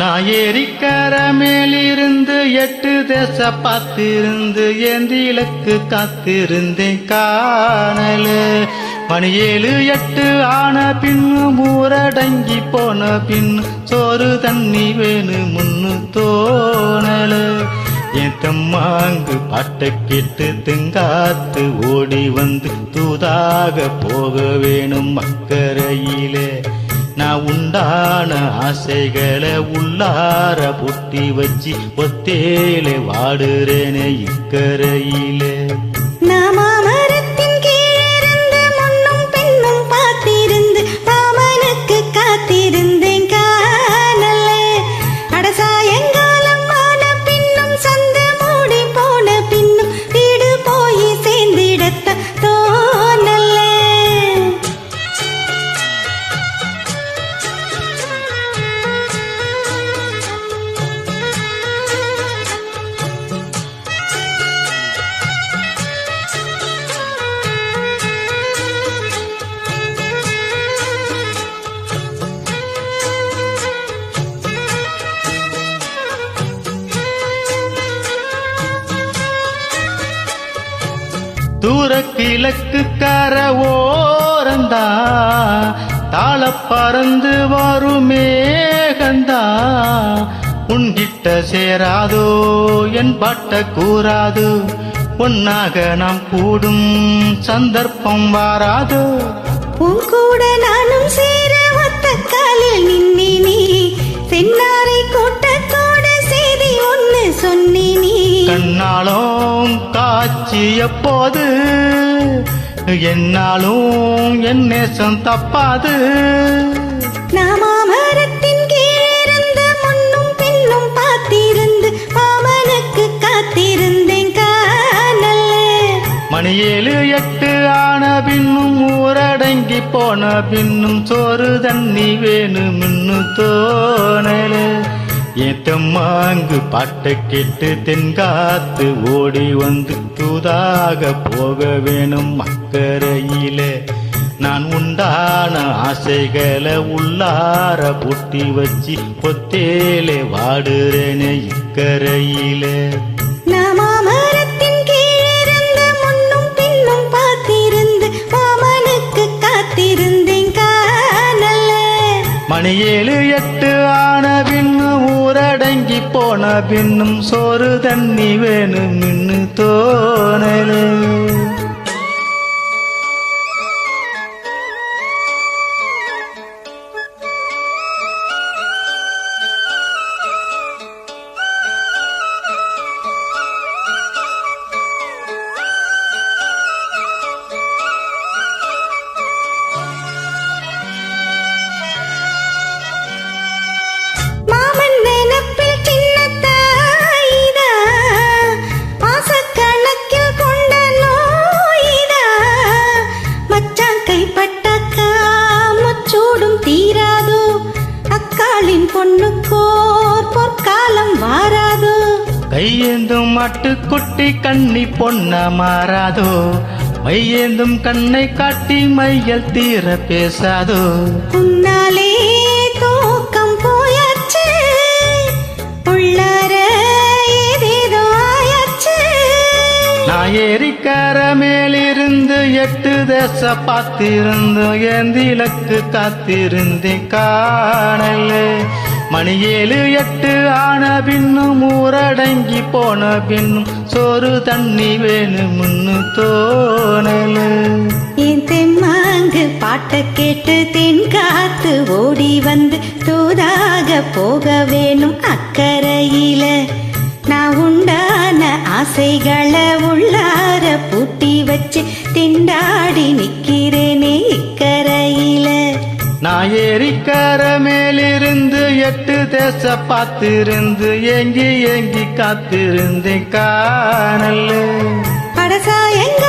நான் ஏரிக்கர மேலிருந்து எட்டு தேச பார்த்திருந்து ஏந்திலக்கு காத்திருந்தேன் காணலு. மணி ஏழு எட்டு ஆன பின்னு ஊரடங்கி போன பின்னு சோறு தண்ணி வேணு முன்னு தோணலு. என் தம்மாங்கு பாட்டை கேட்டு தெங்காத்து ஓடி வந்து தூதாக போக வேணும் அக்கறையிலே நான் உண்டான ஆசைகளை உள்ளார புட்டி வச்சு ஒத்தேலே வாடுறேனே இக்கரையிலே. தூர கிழக்கு கர ஓரந்தா தாள பறந்து வரும் மேகந்தா உன்கிட்ட சேராதோ என் பாட்ட கூறாது ஒன்னாக நாம் கூடும் சந்தர்ப்பம் வாராதோ. உன் கூட நானும் சேர ஒத்த காலில் நின்னி நீ சென்னாரை கூட்டத்தோட செய்தி ஒன்னு சொன்னி நீ கண்ணாலும் காட்சி எப்போது? என்னாலும் என் நேசம் தப்பாது. நாமாமரத்தின் கீழிருந்து முன்னும் பின்னும் பார்த்திருந்து மாமனுக்கு காத்திருந்தேன் காணல மணி ஏழு எட்டு ஆன பின்னும் ஊரடங்கி போன பின்னும் சோறு தண்ணி வேணும்னு தோணலே. ஏத்தம்மாங்கு பாட்டை கேட்டு தென்காத்து ஓடி வந்து தூதாக போக வேணும் அக்கறையிலே நான் உண்டான ஆசைகளை உள்ளார பூட்டி வச்சு பொத்தேலே வாடுறேனே இக்கரையிலே. மணி ஏழு எட்டு பின்னும் ஊரடங்கி போன பின்னும் சோறு தண்ணி வேணும் மின்னு தோணலே. தீராதோ? அக்காளின் பொண்ணுக்கோர் பொற்காலம் வாராதோ? கையேந்தும் மாட்டுக்குட்டி கண்ணி பொன்ன மாறாதோ? மையேந்தும் கண்ணை காட்டி மையல் தீர பேசாதோ? உன்னாலே தூக்கம் போயாச்சு. உள்ளார ஏதேதோ ஆயாச்சு. நான் ஏரிக்கர மேலிருந்து எட்டு தேச பார்த்திருந்து ஏந்திலக்கு காத்திருந்தேன் காணலே. மணி ஏழு எட்டு ஆன பின்னும் ஊரடங்கி போன பின்னும் சோறு தண்ணி வேணும்னு தோணலே. என் பாட்டை கேட்டு தென்காத்து ஓடி வந்து தூதாக போக வேணும் அக்கறையில. நான் உண்டான ஆசைகளை உள்ள வச்சு திண்டாடி நிக்கிறேனே இக்கரையில. நான் ஏரிக்கர மேலிருந்து எட்டு தேச பார்த்திருந்து ஏங்கி ஏங்கி காத்திருந்தேன் காணலே அடசா எங்க